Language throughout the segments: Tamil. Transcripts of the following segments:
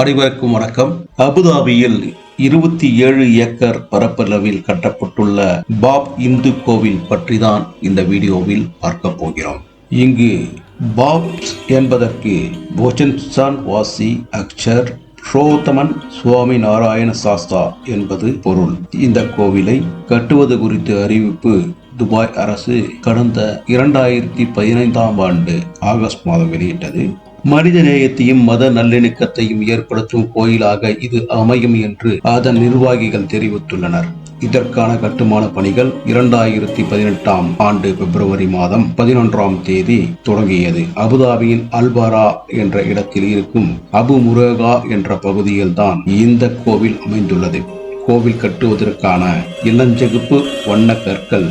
அனைவருக்கும் வணக்கம். அபுதாபியில் இருபத்தி ஏழு ஏக்கர் பரப்பளவில் கட்டப்பட்டுள்ள பாப் இந்து கோவில் பற்றி தான் இந்த வீடியோவில் பார்க்க போகிறோம். இங்கு பாப் என்பதற்கு போஜன்சான் வாசி அக்ஷர் புரோத்தமன் சுவாமி நாராயண சாஸ்தா என்பது பொருள். இந்த கோவிலை கட்டுவது குறித்த அறிவிப்பு துபாய் அரசு கடந்த இரண்டாயிரத்தி பதினைந்தாம் ஆண்டு ஆகஸ்ட் மாதம் வெளியிட்டது. மனித நேயத்தையும் மத நல்லிணக்கத்தையும் ஏற்படுத்தும் கோயிலாக இது அமையும் என்று அதன் நிர்வாகிகள் தெரிவித்துள்ளனர். இதற்கான கட்டுமான பணிகள் இரண்டாயிரத்தி பதினெட்டாம் ஆண்டு பிப்ரவரி மாதம் பதினொன்றாம் தேதி தொடங்கியது. அபுதாபியின் அல்பாரா என்ற இடத்தில் இருக்கும் அபு முரகா என்ற பகுதியில்தான் இந்த கோவில் அமைந்துள்ளது. கோவில் கட்டுவதற்கான இளஞ்செகுப்பு வண்ண கற்கள்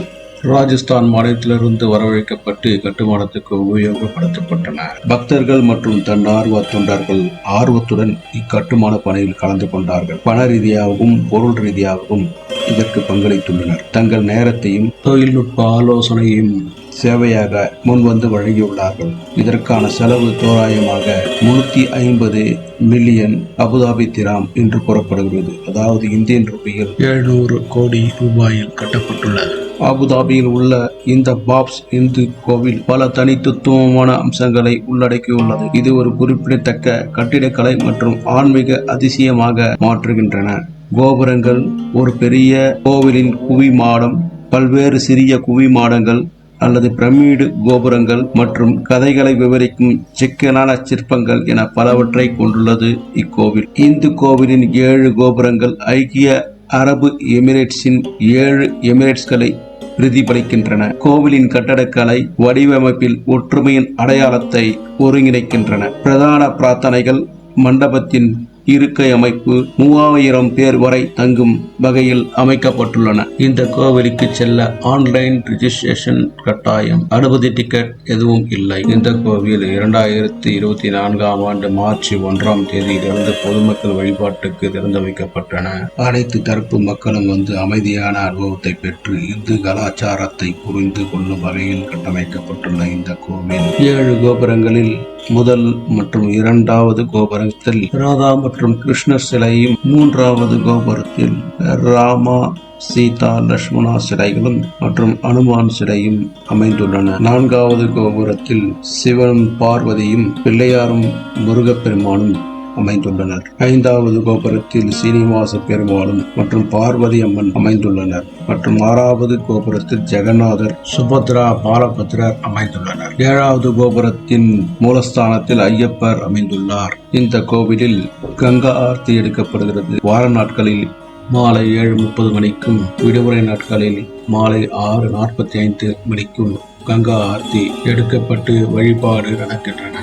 ராஜஸ்தான் மாநிலத்திலிருந்து வரவழைக்கப்பட்டு கட்டுமானத்துக்கு உபயோகப்படுத்தப்பட்டன. பக்தர்கள் மற்றும் தன்னார்வ தொண்டர்கள் ஆர்வத்துடன் இக்கட்டுமான பணியில் கலந்து கொண்டார்கள். பண ரீதியாகவும் பொருள் ரீதியாகவும் இதற்கு பங்களித்துள்ளனர். தங்கள் நேரத்தையும் தொழில்நுட்ப ஆலோசனையும் சேவையாக முன்வந்து வழங்கியுள்ளார்கள். இதற்கான செலவு தோராயமாக முன்னூத்தி ஐம்பது மில்லியன் அபுதாபி திராம் என்று கூறப்படுகிறது. அதாவது இந்தியன் ரூபாயில் எழுநூறு கோடி ரூபாயில் கட்டப்பட்டுள்ளது. அபுதாபியில் உள்ள இந்த பாப்ஸ் இந்து கோவில் பல தனித்துவமான அம்சங்களை உள்ளடக்கியுள்ளது. இது ஒரு குறிப்பிடத்தக்க கட்டிடக்கலை மற்றும் ஆன்மீக அதிசயமாக மாற்றுகின்றன. கோபுரங்கள் ஒரு பெரிய கோவிலின் குவி மாடம் பல்வேறு சிறிய குவி மாடங்கள் அல்லது பிரமிடு கோபுரங்கள் மற்றும் கதைகளை விவரிக்கும் சிக்கலான சிற்பங்கள் என பலவற்றை கொண்டுள்ளது இக்கோவில். இந்து கோவிலின் ஏழு கோபுரங்கள் ஐக்கிய அரபு எமிரேட்ஸின் ஏழு எமிரேட்ஸ்களை பிரதிபலிக்கின்றன. கோவிலின் கட்டடக்கலை வடிவமைப்பில் ஒற்றுமையின் அடையாளத்தை ஒருங்கிணைக்கின்றன. பிரதான பிரார்த்தனைகள் மண்டபத்தின் இருக்கை அமைப்பு மூவாயிரம் பேர் வரை தங்கும் வகையில் அமைக்கப்பட்டுள்ளன. இந்த கோவிலுக்கு செல்ல ஆன்லைன் ரிஜிஸ்ட்ரேஷன் கட்டாயம். அனுமதி டிக்கெட் எதுவும் இல்லை. இந்த கோவில் இரண்டாயிரத்தி இருபத்தி நான்காம் ஆண்டு மார்ச் ஒன்றாம் தேதியிலிருந்து பொதுமக்கள் வழிபாட்டுக்கு திறந்து வைக்கப்பட்டன. அனைத்து தரப்பு மக்களும் வந்து அமைதியான அனுபவத்தை பெற்று இந்து கலாச்சாரத்தை புரிந்து கொள்ளும் வகையில் கட்டமைக்கப்பட்டுள்ள இந்த கோவில். ஏழு கோபுரங்களில் முதல் மற்றும் இரண்டாவது கோபுரத்தில் ராதா மற்றும் கிருஷ்ணர் சிலையும் மூன்றாவது கோபுரத்தில் ராமா சீதா லட்சுமணா சிலைகளும் மற்றும் அனுமான் சிலையும் அமைந்துள்ளன. நான்காவது கோபுரத்தில் சிவனும் பார்வதியும் பிள்ளையாரும் முருகப்பெருமானும் அமைந்துள்ளனர். ஐந்தாவது கோபுரத்தில் சீனிவாச பெருமாளும் மற்றும் பார்வதி அம்மன் அமைந்துள்ளனர். மற்றும் ஆறாவது கோபுரத்தில் ஜெகநாதர் சுபத்ரா பாலபத்ரர் அமைந்துள்ளனர். ஏழாவது கோபுரத்தின் மூலஸ்தானத்தில் ஐயப்பர் அமைந்துள்ளார். இந்த கோவிலில் கங்கா ஆர்த்தி எடுக்கப்படுகிறது. வார நாட்களில் மாலை ஏழு முப்பது மணிக்கும் விடுமுறை நாட்களில் மாலை ஆறு நாற்பத்தி ஐந்து மணிக்கும் கங்கா ஆர்த்தி எடுக்கப்பட்டு வழிபாடு நடக்கின்றன.